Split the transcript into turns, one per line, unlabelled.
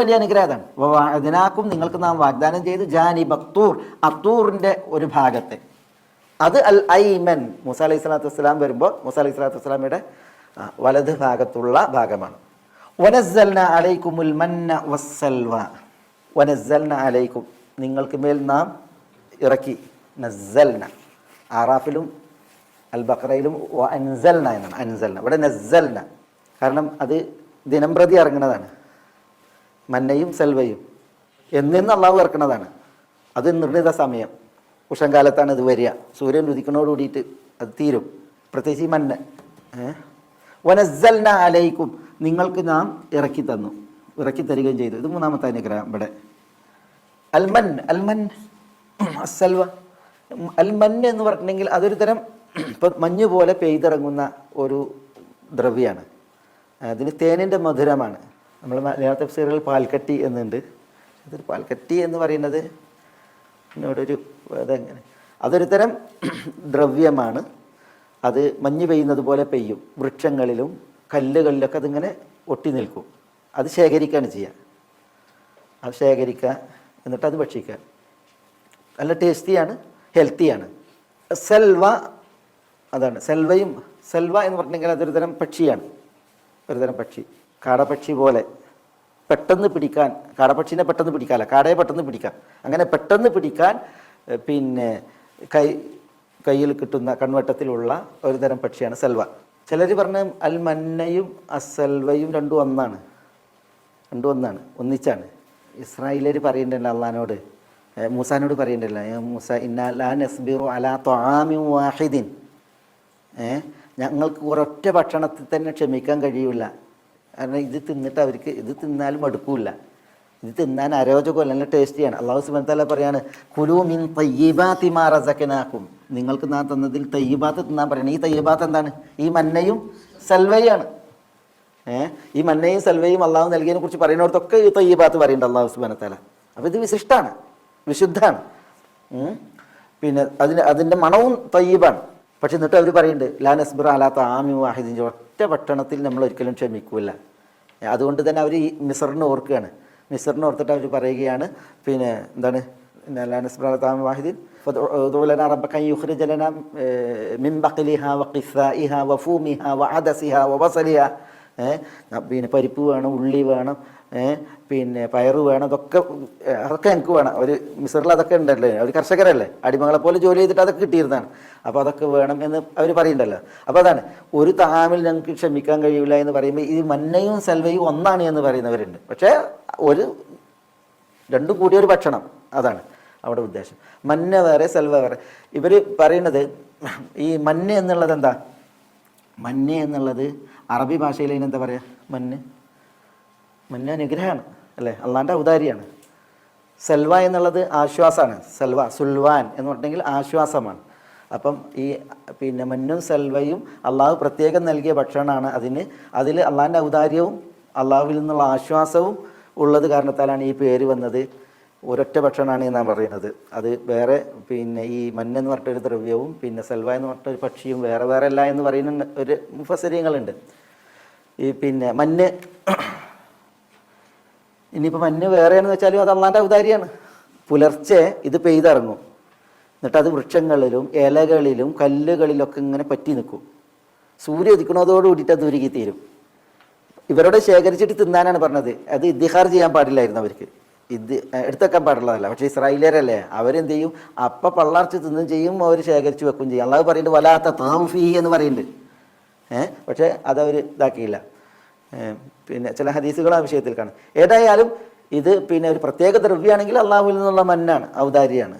വലിയ അനുഗ്രഹമാണ് അതിനാക്കും നിങ്ങൾക്ക് നാം വാഗ്ദാനം ചെയ്ത് ജാനി ബക്തൂർ അത്തൂറിന്റെ ഒരു ഭാഗത്തെ. അത് അൽ ഐമൻ മുസ അലൈഹി സ്വലാത്തു വസ്സലാം വരുമ്പോൾ മുസ അലൈഹി സ്വലാത്തു വസ്സലാമിയുടെ വലത് ഭാഗത്തുള്ള ഭാഗമാണ്. മന്ന വസ്സൽവ. അലൈക്കും നിങ്ങൾക്ക് മേൽ നാം ഇറക്കി. നസ്സൽന. ആറാഫിലും അൽ ബക്രയിലും അൻസൽന എന്നാണ്. അൻസൽന. ഇവിടെ നസ്സൽന. കാരണം അത് ദിനംപ്രതി ഇറങ്ങുന്നതാണ്. മന്നയും സെൽവയും. എന്നെന്ന് അള്ളാഹു ഇറക്കുന്നതാണ് അത് നിർണിത സമയം. ഉഷങ്കാലത്താണ് ഇത് വരിക. സൂര്യൻ ഉദിക്കണോടുകൂടിയിട്ട് അത് തീരും. പ്രത്യേകിച്ച് ഈ മന്ന. വനസൽന അലൈക്കും. നിങ്ങൾക്ക് നാം ഇറക്കി തന്നു. ഇറക്കി തരികയും ചെയ്തു. ഇത് മൂന്നാമത്തെ അനുഗ്രഹം ഇവിടെ. അൽമൻ അൽമൻ അസൽവ അൽമൻ എന്ന് പറഞ്ഞിട്ടുണ്ടെങ്കിൽ അതൊരു തരം ഇപ്പം മഞ്ഞ് പോലെ പെയ്തിറങ്ങുന്ന ഒരു ദ്രവ്യമാണ് അതിന് തേനിന്റെ മധുരമാണ്. നമ്മൾ മലയാള തഫ്സീറുകൾ പാൽക്കട്ടി എന്നുണ്ട്. അതൊരു പാൽക്കട്ടി എന്ന് പറയുന്നത് എന്നോടൊരു അതെങ്ങനെ അതൊരു തരം ദ്രവ്യമാണ്. അത് മഞ്ഞ് പെയ്യുന്നത് പോലെ പെയ്യും. വൃക്ഷങ്ങളിലും കല്ലുകളിലൊക്കെ അതിങ്ങനെ ഒട്ടി നിൽക്കും. അത് ശേഖരിക്കുകയാണ് ചെയ്യുക അത് ശേഖരിക്കുക എന്നിട്ട് അത് ഭക്ഷിക്കുക നല്ല ടേസ്റ്റിയാണ് ഹെൽത്തിയാണ്. സെൽവ അതാണ്. സെൽവയും സെൽവ എന്ന് പറഞ്ഞെങ്കിൽ അതൊരു തരം പക്ഷിയാണ്. ഒരു തരം പക്ഷി. കാടപക്ഷി പോലെ. പെട്ടെന്ന് പിടിക്കാൻ കാടപക്ഷീനെ പെട്ടെന്ന് പിടിക്കാമല്ല കാടയെ പെട്ടെന്ന് പിടിക്കാം. അങ്ങനെ പെട്ടെന്ന് പിടിക്കാൻ പിന്നെ കൈ കയ്യിൽ കിട്ടുന്ന കൺവട്ടത്തിലുള്ള ഒരു തരം പക്ഷിയാണ് സെൽവ. ചിലർ പറഞ്ഞ അൽ മന്നയും അസൽവയും രണ്ടും ഒന്നാണ്. രണ്ടും ഒന്നാണ് ഒന്നിച്ചാണ്. ഇസ്രായേലർ പറയണ്ടല്ലോ അള്ളഹാനോട്. മൂസാനോട് പറയണ്ടല്ലോ "ഏ മൂസ ഇന്ന നസ്ബിറു അലാ ത്വാമി വാഹിദിൻ. ഞങ്ങൾക്ക് ഒരൊറ്റ ഭക്ഷണത്തിൽ തന്നെ ക്ഷമിക്കാൻ കഴിയില്ല കാരണം ഇത് തിന്നിട്ട് അവർക്ക് ഇത് തിന്നാലും മടുക്കൂല. ഇത് തിന്നാൻ അരോചകമല്ല നല്ല ടേസ്റ്റിയാണ്. അള്ളാഹു സുബൻ തല പറയാണ് കുലു മിൻ തയ്യബാത്തി മാറസക്കനാക്കും നിങ്ങൾക്ക് നാ തന്നതിൽ തയ്യബാത്ത് തിന്നാൻ പറയണം. ഈ തയ്യബാത്ത് എന്താണ്? ഈ മന്നയും സൽവയാണ്. ഏഹ് ഈ മന്നയും സൽവയും അള്ളാഹു നൽകിയതിനെ കുറിച്ച് പറയുന്നിടത്തൊക്കെ ഈ തയ്യബാത്ത് പറയുന്നുണ്ട് അള്ളാഹു സുബൻ തല അപ്പോൾ ഇത് വിശിഷ്ടമാണ് വിശുദ്ധമാണ് പിന്നെ അതിന് അതിന്റെ മണവും തയ്യബാണ്. പക്ഷെ എന്നിട്ട് അവർ പറയുന്നുണ്ട് ലാൻ അസ്ബർ അലാത്ത ആമി വാഹിദിന്റെ ഒറ്റ പട്ടണത്തിൽ നമ്മൾ ഒരിക്കലും ക്ഷമിക്കൂല അതുകൊണ്ട് തന്നെ അവർ ഈ മിസറിനെ ഓർക്കുകയാണ് മിസറിനെ ഓർത്തിട്ട് അവർ പറയുകയാണ് പിന്നെ എന്താണ് പിന്നെ ലാ നസ്ബിർ അലാത്ത ആമി വാഹിദിൻ فادعوا لنا ربك أن يخرج لنا آه، من بقلها وقثائها وفومها وعدسها وبصلها ഏഹ് പിന്നെ പരിപ്പ് വേണം ഉള്ളി വേണം പിന്നെ പയറ് വേണം അതൊക്കെ അതൊക്കെ ഞങ്ങൾക്ക് വേണം. ഒരു മിസറിൽ അതൊക്കെ ഉണ്ടല്ലേ? അവർ കർഷകരല്ലേ? അടിമകളെ പോലെ ജോലി ചെയ്തിട്ട് അതൊക്കെ കിട്ടിയിരുന്നതാണ്. അപ്പോൾ അതൊക്കെ വേണം എന്ന് അവർ പറയുന്നുണ്ടല്ലോ അപ്പോൾ അതാണ് ഒരു താമിൽ ഞങ്ങൾക്ക് ക്ഷമിക്കാൻ കഴിയില്ല എന്ന് പറയുമ്പോൾ ഈ മന്നയും സെൽവയും ഒന്നാണ് എന്ന് പറയുന്നവരുണ്ട്. പക്ഷേ ഒരു രണ്ടും കൂടിയ ഒരു ഭക്ഷണം. അതാണ് അവിടെ ഉദ്ദേശം. മന്ന വേറെ സെൽവ വേറെ. ഇവർ പറയുന്നത് ഈ മന്ന എന്നുള്ളത് എന്താ? മഞ്ഞ എന്നുള്ളത് അറബി ഭാഷയിൽ അതിനെന്താ പറയുക മഞ്ഞ് മഞ്ഞ അനുഗ്രഹമാണ് അല്ലേ? അള്ളാന്റെ ഔദാരിയാണ് സെൽവ എന്നുള്ളത് ആശ്വാസമാണ് സെൽവ സുൽവാൻ എന്ന് പറഞ്ഞിട്ടുണ്ടെങ്കിൽ ആശ്വാസമാണ്. അപ്പം ഈ പിന്നെ മഞ്ഞും സെൽവയും അള്ളാഹു പ്രത്യേകം നൽകിയ ഭക്ഷണമാണ് അതിന്. അതിൽ അള്ളാഹിന്റെ ഔദാര്യവും അള്ളാഹുവിൽ നിന്നുള്ള ആശ്വാസവും ഉള്ളത് കാരണത്താലാണ് ഈ പേര് വന്നത്. ഒരൊറ്റ ഭക്ഷണമാണ് ഞാൻ പറയുന്നത്. അത് വേറെ പിന്നെ ഈ മഞ്ഞെന്ന് പറഞ്ഞിട്ടൊരു ദ്രവ്യവും പിന്നെ സെൽവ എന്ന് പറഞ്ഞിട്ടൊരു പക്ഷിയും വേറെ വേറെ അല്ല എന്ന് പറയുന്ന ഒരു മുഫസരിയങ്ങളുണ്ട് ഈ പിന്നെ മഞ്ഞ് ഇനിയിപ്പോൾ മഞ്ഞ് വേറെയാണെന്ന് വെച്ചാലും അത് അള്ളാന്റെ ഔദാരിയാണ് പുലർച്ചെ ഇത് പെയ്തിറങ്ങും. എന്നിട്ട് അത് വൃക്ഷങ്ങളിലും ഇലകളിലും കല്ലുകളിലൊക്കെ ഇങ്ങനെ പറ്റി നിൽക്കും. സൂര്യ ഉദിക്കണതോടുകൂടിയിട്ട് അത് ഉരുകി തീരും ഇവരോട് ശേഖരിച്ചിട്ട് തിന്നാനാണ് പറഞ്ഞത്. അത് ഇതിഹാർ ചെയ്യാൻ പാടില്ലായിരുന്നു അവർക്ക്. ഇത് എടുത്തേക്കാൻ പാടുള്ളതല്ല. പക്ഷേ ഇസ്രായേലരല്ലേ അവരെന്ത് ചെയ്യും? അപ്പം പള്ളാർച്ച് തിന്നും ചെയ്യും അവർ ശേഖരിച്ച് വെക്കും ചെയ്യും. അള്ളാഹ് പറയുന്നുണ്ട് വലാത്ത താംഫി എന്ന് പറയുന്നുണ്ട് ഏഹ് പക്ഷേ അതവർ ഇതാക്കിയില്ല. പിന്നെ ചില ഹദീസുകൾ ആ വിഷയത്തിൽ കാണും ഏതായാലും ഇത് പിന്നെ ഒരു പ്രത്യേക ദ്രവ്യമാണെങ്കിൽ അള്ളാഹുവിൽ നിന്നുള്ള മന്നാണ് ഔദാരിയാണ്